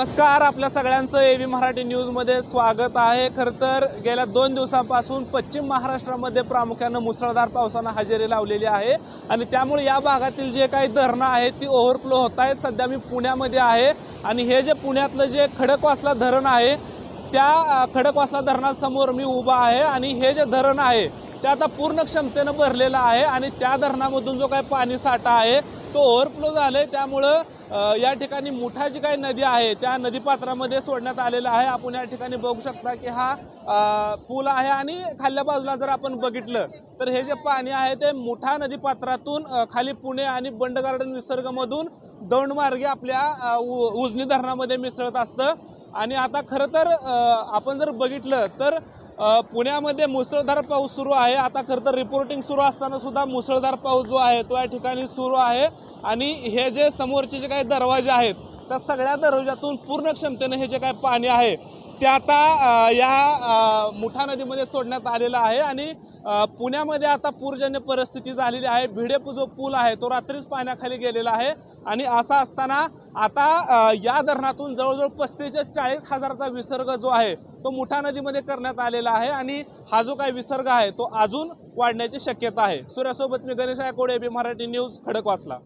नमस्कार आपल्या सगळ्यांचं ए व्ही मराठी न्यूजमध्ये स्वागत आहे. खरं तर गेल्या दोन दिवसांपासून पश्चिम महाराष्ट्रामध्ये प्रामुख्यानं मुसळधार पावसानं हजेरी लावलेली आहे आणि त्यामुळे या भागातील जे काही धरणं आहेत ती ओव्हरफ्लो होत आहेत. सध्या मी पुण्यामध्ये आहे आणि हे जे पुण्यातलं जे खडकवासला धरण आहे त्या खडकवासला धरणासमोर मी उभा आहे आणि हे जे धरण आहे ते आता पूर्ण क्षमतेनं भरलेलं आहे आणि त्या धरणामधून जो काही पाणी साठा आहे तो ओव्हरफ्लो झालाय. त्यामुळं या ठिकाणी मुठा जी काही नदी आहे त्या नदीपात्रामध्ये सोडण्यात आलेलं आहे. आपण या ठिकाणी बघू शकता की हा पूल आहे आणि खाल्ल्या बाजूला जर आपण बघितलं तर हे जे पाणी आहे ते मुठा नदीपात्रातून खाली पुणे आणि बंड गार्डन निसर्गमधून दौंडमार्गे आपल्या उ- उजनी धरणामध्ये मिसळत असतं. आणि आता खरं तर आपण जर बघितलं तर पुण्यामध्ये मुसळधार पाऊस सुरू आहे. आता खरं तर रिपोर्टिंग सुरू असताना सुद्धा मुसळधार पाऊस जो आहे तो या ठिकाणी सुरू आहे. आणि हे जे समोरचे जे काही दरवाजे आहेत त्या सगळ्या दरवाजातून पूर्ण क्षमतेने हे जे काही पाणी आहे ते आता या मुठा नदीमध्ये सोडण्यात आलेलं आहे आणि पुण्यामध्ये आता पूरजन्य परिस्थिती झालेली आहे. भिडे जो पूल आहे तो रात्रीच पाण्याखाली गेलेला आहे आणि असा असताना आता या धरणातून जवळजवळ पस्तीसच्या चाळीस हजाराचा विसर्ग जो आहे तो मुठा नदीमध्ये करण्यात आलेला आहे आणि हा जो काही विसर्ग आहे तो अजून वाढण्याची शक्यता आहे. सूर्यासोबत मी गणेश आयकोडे बी मराठी न्यूज खडक वाचला